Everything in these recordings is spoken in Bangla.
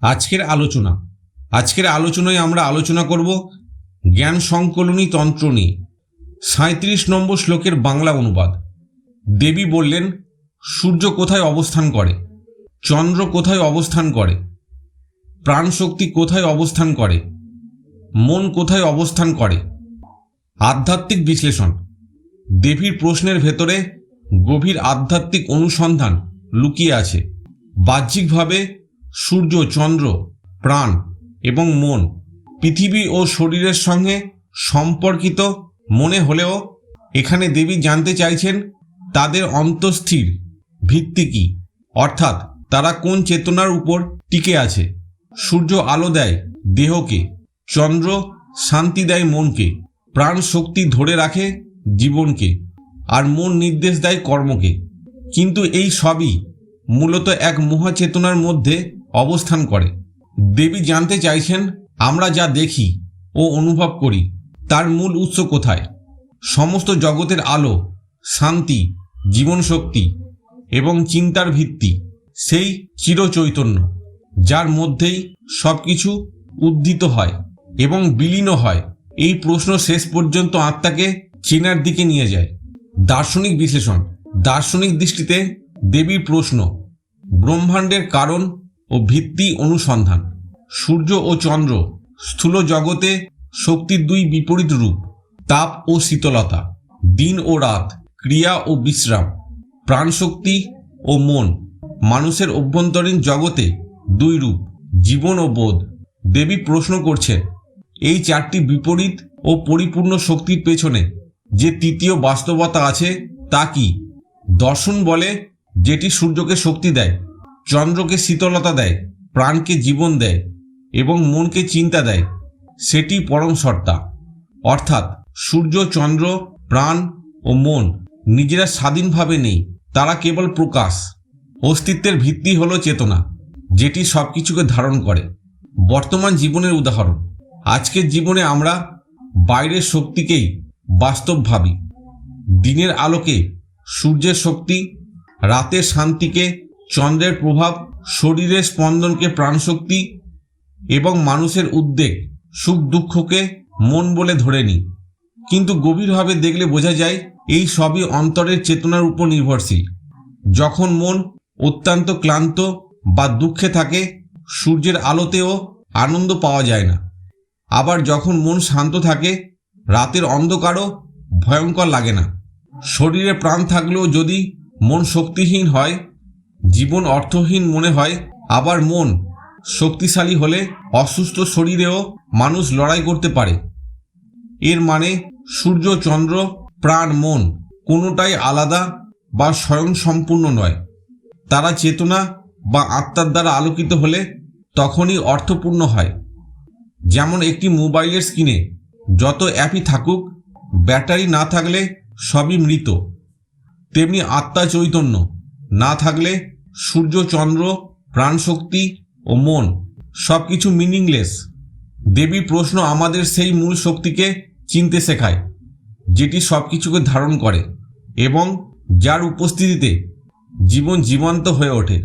আজকের আলোচনা। আজকের আলোচনায় আমরা আলোচনা করব জ্ঞান সংকলনী তন্ত্র নিয়ে। সাঁত্রিশ নম্বর শ্লোকের বাংলা অনুবাদ। দেবী বললেন, সূর্য কোথায় অবস্থান করে? চন্দ্র কোথায় অবস্থান করে? প্রাণশক্তি কোথায় অবস্থান করে? মন কোথায় অবস্থান করে? আধ্যাত্মিক বিশ্লেষণ। দেবীর প্রশ্নের ভেতরে গভীর আধ্যাত্মিক অনুসন্ধান লুকিয়ে আছে। বাহ্যিকভাবে সূর্য, চন্দ্র, প্রাণ এবং মন, পৃথিবী ও শরীরের সঙ্গে সম্পর্কিত মনে হলেও এখানে দেবী জানতে চাইছেন তাদের অন্তঃস্থির ভিত্তি কি? অর্থাৎ তারা কোন চেতনার উপর টিকে আছে? সূর্য আলো দেয় দেহকে, চন্দ্র শান্তি দেয় মনকে, প্রাণ শক্তি ধরে রাখে জীবনকে, আর মন নির্দেশ দেয় কর্মকে। কিন্তু এই সবই মূলত এক মহাচেতনার মধ্যে অবস্থান করে। দেবী জানতে চাইছেন, আমরা যা দেখি ও অনুভব করি, তার মূল উৎস কোথায়? সমস্ত জগতের আলো, শান্তি, জীবনশক্তি এবং চিন্তার ভিত্তি, সেই চিরচৈতন্য, যার মধ্যেই সব কিছু উদ্ধিত হয় এবং বিলীন হয়। এই প্রশ্ন শেষ পর্যন্ত আত্মাকে চেনার দিকে নিয়ে যায়। দার্শনিক বিশ্লেষণ। দার্শনিক দৃষ্টিতে দেবীর প্রশ্ন, ব্রহ্মাণ্ডের কারণ ও ভিত্তি অনুসন্ধান। সূর্য ও চন্দ্র স্থূল জগতে শক্তির দুই বিপরীত রূপ, তাপ ও শীতলতা, দিন ও রাত, ক্রিয়া ও বিশ্রাম, প্রাণশক্তি ও মন, মানুষের অভ্যন্তরীণ জগতে দুই রূপ, জীবন ও বোধ। দেবী প্রশ্ন করছেন, এই চারটি বিপরীত ও পরিপূর্ণ শক্তির পেছনে যে তৃতীয় বাস্তবতা আছে তা কি? দর্শন বলে যেটি সূর্যকে শক্তি দেয়। চন্দ্রকে শীতলতা দেয়, প্রাণকে জীবন দেয় এবং মনকে চিন্তা দেয়, সেটি পরম সত্তা। অর্থাৎ সূর্য, চন্দ্র, প্রাণ ও মন নিজেরা স্বাধীনভাবে নেই, তারা কেবল প্রকাশ। অস্তিত্বের ভিত্তি হলো চেতনা, যেটি সব কিছুকে ধারণ করে। বর্তমান জীবনের উদাহরণ, আজকের জীবনে আমরা বাইরের শক্তিকেই বাস্তব ভাবি। দিনের আলোকে সূর্যের শক্তি, রাতের শান্তিকে চন্দ্রের প্রভাব শরীরের স্পন্দনকে প্রাণশক্তি এবং মানুষের উদ্বেগ, সুখ দুঃখকে মন বলে ধরে নিই কিন্তু গভীরভাবে দেখলে বোঝা যায়, এই সবই অন্তরের চেতনার উপর নির্ভরশীল। যখন মন অত্যন্ত ক্লান্ত বা দুঃখে থাকে, সূর্যের আলোতেও আনন্দ পাওয়া যায় না। আবার যখন মন শান্ত থাকে, রাতের অন্ধকারও ভয়ঙ্কর লাগে না। শরীরে প্রাণ থাকলেও যদি মন শক্তিহীন হয় জীবন অর্থহীন মনে হয়, আবার মন শক্তিশালী হলে অসুস্থ শরীরেও মানুষ লড়াই করতে পারে। এর মানে সূর্য, চন্দ্র, প্রাণ, মন কোনোটাই আলাদা বা স্বয়ংসম্পূর্ণ নয়। তারা চেতনা বা আত্মার দ্বারা আলোকিত হলে তখনই অর্থপূর্ণ হয়। যেমন একটি মোবাইলের স্ক্রিনে যত অ্যাপই থাকুক, ব্যাটারি না থাকলে সবই মৃত। তেমনি আত্মা চৈতন্য না থাকলে সূর্য, চন্দ্র প্রাণশক্তি ও মন সব কিছু মিনিংলেস দেবী প্রশ্ন আমাদের সেই মূল শক্তিকে চিনতে শেখায়, যেটি সব কিছুকে ধারণ করে এবং যার উপস্থিতিতে জীবন জীবন্ত হয়ে ওঠে।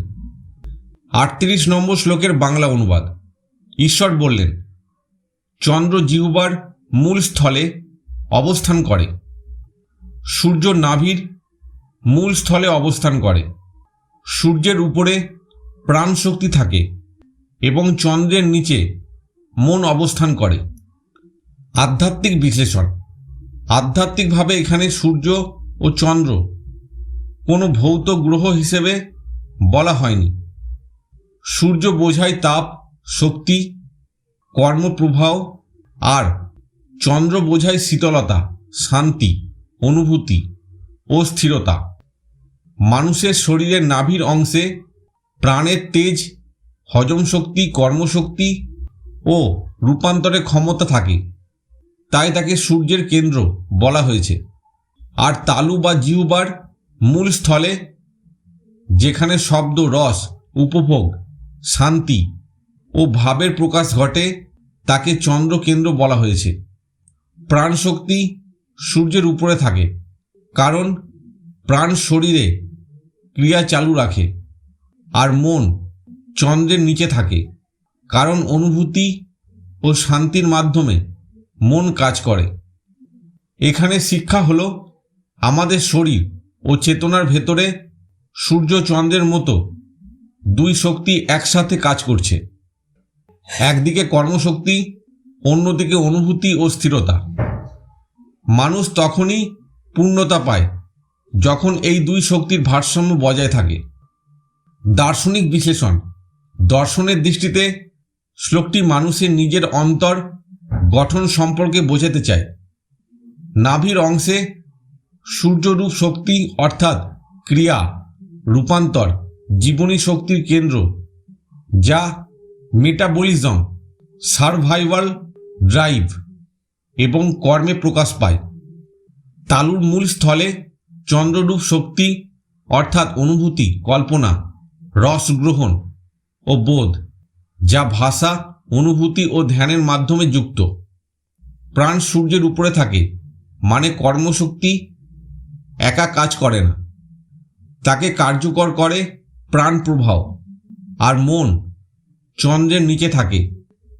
আটত্রিশ নম্বর শ্লোকের বাংলা অনুবাদ। ঈশ্বর বললেন, চন্দ্র জিহুবার মূল স্থলে অবস্থান করে। সূর্য নাভির মূল স্থলে অবস্থান করে। সূর্যের উপরে প্রাণ শক্তি থাকে এবং চন্দ্রের নিচে মন অবস্থান করে। আধ্যাত্মিক বিশ্লেষণ। আধ্যাত্মিকভাবে এখানে সূর্য ও চন্দ্র কোনো ভৌত গ্রহ হিসেবে বলা হয়নি। সূর্য বোঝায় তাপ, শক্তি, কর্মপ্রবাহ আর চন্দ্র বোঝায় শীতলতা, শান্তি, অনুভূতি ও স্থিরতা। মানুষের শরীরের নাভির অংশে প্রাণের তেজ, হজম শক্তি, কর্মশক্তি ও রূপান্তরের ক্ষমতা থাকে। তাই তাকে সূর্যের কেন্দ্র বলা হয়েছে। আর তালু বা জিহুবার মূল স্থলে, যেখানে শব্দ রস, উপভোগ, শান্তি ও ভাবের প্রকাশ ঘটে, তাকে চন্দ্র কেন্দ্র বলা হয়েছে। প্রাণশক্তি সূর্যের উপরে থাকে। কারণ প্রাণ শরীরে ক্রিয়া চালু রাখে আর মন চন্দ্রের নিচে থাকে। কারণ অনুভূতি ও শান্তির মাধ্যমে মন কাজ করে। এখানে শিক্ষা হলো আমাদের শরীর ও চেতনার ভেতরে সূর্য চন্দ্রের মতো দুই শক্তি একসাথে কাজ করছে। একদিকে কর্মশক্তি, অন্যদিকে অনুভূতি ও স্থিরতা। মানুষ তখনই পূর্ণতা পায়। যখন এই দুই শক্তির ভারসাম্য বজায় থাকে। দার্শনিক বিশ্লেষণ। দর্শনের দৃষ্টিতে শ্লোকটি মানুষের নিজের অন্তর গঠন সম্পর্কে বোঝাতে চায়। নাভির অংশে সূর্যরূপ শক্তি অর্থাৎ ক্রিয়া, রূপান্তর, জীবনী শক্তির কেন্দ্র, যা মেটাবলিজম সার্ভাইভাল ড্রাইভ এবং কর্মে প্রকাশ পায়। তালুর মূল স্থলে চন্দ্ররূপ শক্তি, অর্থাৎ অনুভূতি, কল্পনা, রস গ্রহণ ও বোধ, যা ভাষা, অনুভূতি ও ধ্যানের মাধ্যমে যুক্ত। প্রাণ সূর্যের উপরে থাকে মানে কর্মশক্তি একা কাজ করে না। তাকে কার্যকর করে প্রাণ প্রবাহ আর মন চন্দ্রের নিচে থাকে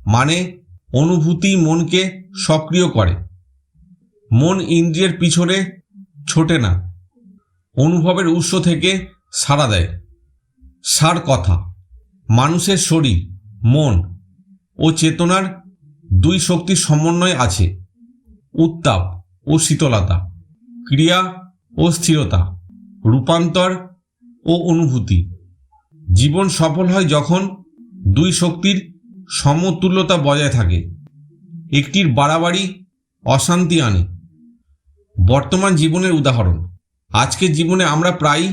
মানে অনুভূতি মনকে সক্রিয় করে। মন ইন্দ্রিয়ের পিছনে ছোটে না। অনুভবের উৎস থেকে সাড়া দেয়। সার কথা, মানুষের শরীর, মন ও চেতনার দুই শক্তির সমন্বয় আছে, উত্তাপ ও শীতলতা, ক্রিয়া ও স্থিরতা, রূপান্তর ও অনুভূতি। জীবন সফল হয় যখন দুই শক্তির সমতুল্যতা বজায় থাকে, একটির বাড়াবাড়ি অশান্তি আনে। বর্তমান জীবনের উদাহরণ আজকের জীবনে আমরা প্রায়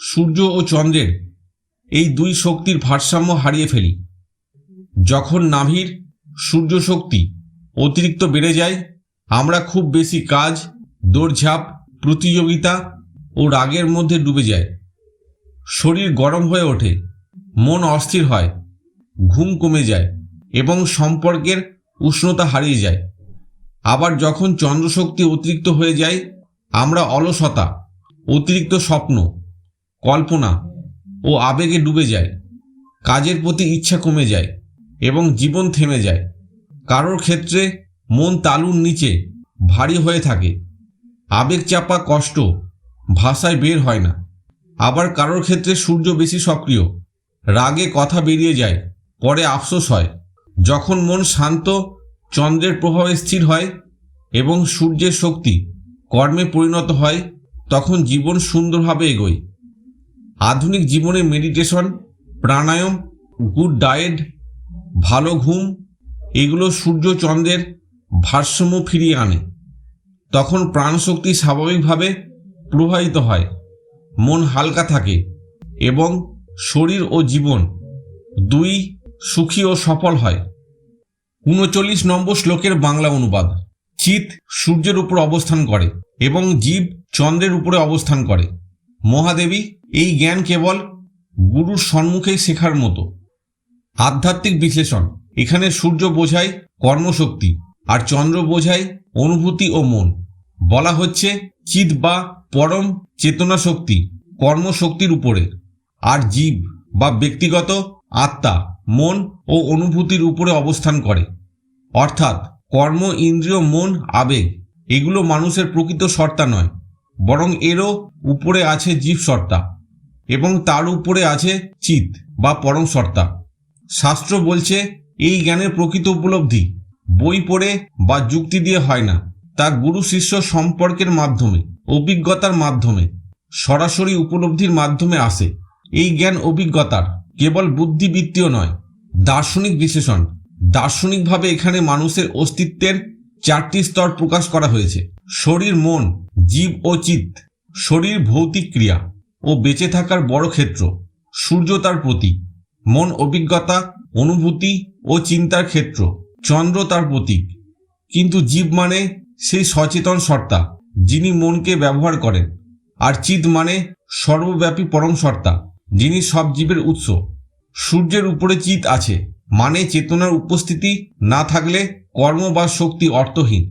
সূর্য ও চন্দ্রের এই দুই শক্তির ভারসাম্য হারিয়ে ফেলি। যখন নাভির সূর্য শক্তি অতিরিক্ত বেড়ে যায়, আমরা খুব বেশি কাজ, দৌড়ঝাঁপ, প্রতিযোগিতা ও রাগের মধ্যে ডুবে যায় শরীর গরম হয়ে ওঠে, মন অস্থির হয়, ঘুম কমে যায় এবং সম্পর্কের উষ্ণতা হারিয়ে যায়। আবার যখন চন্দ্রশক্তি অতিরিক্ত হয়ে যায়, আমরা অলসতা অতিরিক্ত স্বপ্ন, কল্পনা ও আবেগে ডুবে যায়। কাজের প্রতি ইচ্ছা কমে যায় এবং জীবন থেমে যায়। কারোর ক্ষেত্রে মন তালুর নিচে ভারী হয়ে থাকে। আবেগ চাপা কষ্ট ভাষায় বের হয় না। আবার কারোর ক্ষেত্রে সূর্য বেশি সক্রিয়, রাগে কথা বেরিয়ে যায়, পরে আফসোস হয়। যখন মন শান্ত, চন্দ্রের প্রভাবে স্থির হয় এবং সূর্যের শক্তি কর্মে পরিণত হয় তখন জীবন সুন্দরভাবে এগোয়। আধুনিক জীবনে মেডিটেশন প্রাণায়াম গুড ডায়েট ভালো ঘুম, এগুলো সূর্য চন্দ্রের ভারসাম্য ফিরিয়ে আনে। তখন প্রাণশক্তি স্বাভাবিকভাবে প্রবাহিত হয়, মন হালকা থাকে এবং শরীর ও জীবন দুই সুখী ও সফল হয়। উনচল্লিশ নম্বর শ্লোকের বাংলা অনুবাদ। চিত সূর্যের উপর অবস্থান করে এবং জীব চন্দ্রের উপরে অবস্থান করে। মহাদেবী, এই জ্ঞান কেবল গুরুর সম্মুখেই শেখার মতো। আধ্যাত্মিক বিশ্লেষণ, এখানে সূর্য বোঝায় কর্মশক্তি আর চন্দ্র বোঝায় অনুভূতি ও মন। বলা হচ্ছে চিত বা পরম চেতনা শক্তি কর্মশক্তির উপরে। আর জীব বা ব্যক্তিগত আত্মা, মন ও অনুভূতির উপরে অবস্থান করে। অর্থাৎ কর্ম, ইন্দ্রিয়, মন, আবেগ, এগুলো মানুষের প্রকৃত সত্তা নয়, বরং এরও উপরে আছে জীব সত্তা এবং তার উপরে আছে চিত বা পরম সত্তা শাস্ত্র বলছে, এই জ্ঞানের প্রকৃত উপলব্ধি বই পড়ে বা যুক্তি দিয়ে হয় না তা গুরু শিষ্য সম্পর্কের মাধ্যমে, অভিজ্ঞতার মাধ্যমে, সরাসরি উপলব্ধির মাধ্যমে আসে। এই জ্ঞান অভিজ্ঞতার কেবল বুদ্ধিবৃত্তীয় নয়, দার্শনিক বিশেষণ দার্শনিকভাবে এখানে মানুষের অস্তিত্বের চারটি স্তর প্রকাশ করা হয়েছে। শরীর, মন, জীব ও চিত শরীর ভৌতিক ক্রিয়া ও বেঁচে থাকার বড় ক্ষেত্র। সূর্য তার প্রতীক। মন অভিজ্ঞতা, অনুভূতি ও চিন্তার ক্ষেত্র। চন্দ্র তার প্রতীক। কিন্তু জীব মানে সেই সচেতন সত্তা, যিনি মনকে ব্যবহার করেন। আর চিত মানে সর্বব্যাপী পরম সত্তা, যিনি সব জীবের উৎস। সূর্যের উপরে চিত আছে। মানে চেতনার উপস্থিতি না থাকলে কর্ম বা শক্তি অর্থহীন।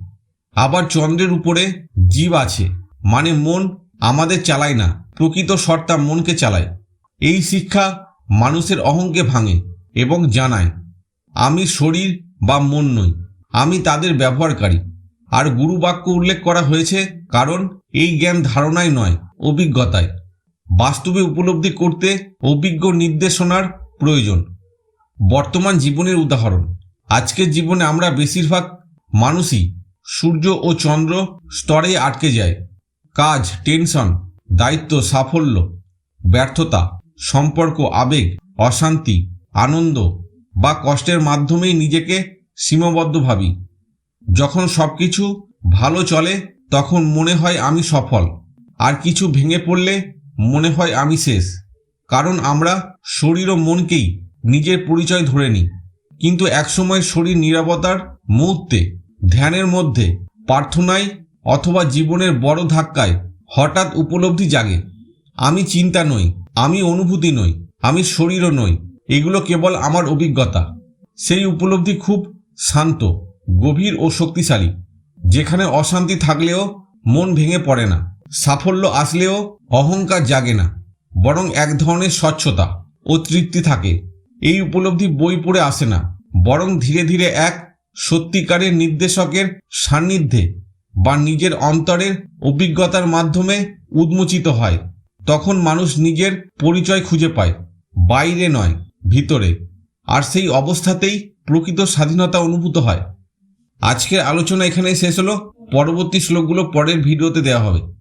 আবার চন্দ্রের উপরে জীব আছে মানে মন আমাদের চালায় না, প্রকৃত সত্তা মনকে চালায়। এই শিক্ষা মানুষের অহংকে ভাঙে এবং জানায়, আমি শরীর বা মন নই, আমি তাদের ব্যবহারকারী। আর গুরু বাক্য উল্লেখ করা হয়েছে, কারণ এই জ্ঞান ধারণায় নয় অভিজ্ঞতায় বাস্তবে উপলব্ধি করতে অভিজ্ঞ নির্দেশনার প্রয়োজন। বর্তমান জীবনের উদাহরণ। আজকের জীবনে আমরা বেশিরভাগ মানুষই সূর্য ও চন্দ্র স্তরে আটকে যায়। কাজ, টেনশন, দায়িত্ব, সাফল্য, ব্যর্থতা, সম্পর্ক, আবেগ, অশান্তি, আনন্দ বা কষ্টের মাধ্যমেই নিজেকে সীমাবদ্ধ ভাবি। যখন সব কিছু ভালো চলে, তখন মনে হয় আমি সফল। আর কিছু ভেঙে পড়লে মনে হয় আমি শেষ। কারণ আমরা শরীর ও মনকেই নিজের পরিচয় ধরে নিই। কিন্তু একসময় শরীর নিরাপত্তার মুহূর্তে, ধ্যানের মধ্যে, প্রার্থনায় অথবা জীবনের বড় ধাক্কায় হঠাৎ উপলব্ধি জাগে। আমি চিন্তা নই, আমি অনুভূতি নই, আমি শরীরও নই, এগুলো কেবল আমার অভিজ্ঞতা। সেই উপলব্ধি খুব শান্ত, গভীর ও শক্তিশালী, যেখানে অশান্তি থাকলেও মন ভেঙে পড়ে না, সাফল্য আসলেও অহংকার জাগে না, বরং এক ধরনের স্বচ্ছতা ও তৃপ্তি থাকে। এই উপলব্ধি বই পড়ে আসে না। বরং ধীরে ধীরে এক সত্যিকারের নির্দেশকের সান্নিধ্যে বা নিজের অন্তরের অভিজ্ঞতার মাধ্যমে উদ্মোচিত হয়। তখন মানুষ নিজের পরিচয় খুঁজে পায়, বাইরে নয়, ভিতরে। আর সেই অবস্থাতেই প্রকৃত স্বাধীনতা অনুভূত হয়। আজকের আলোচনা এখানেই শেষ হলো। পরবর্তী শ্লোকগুলো পরের ভিডিওতে দেওয়া হবে।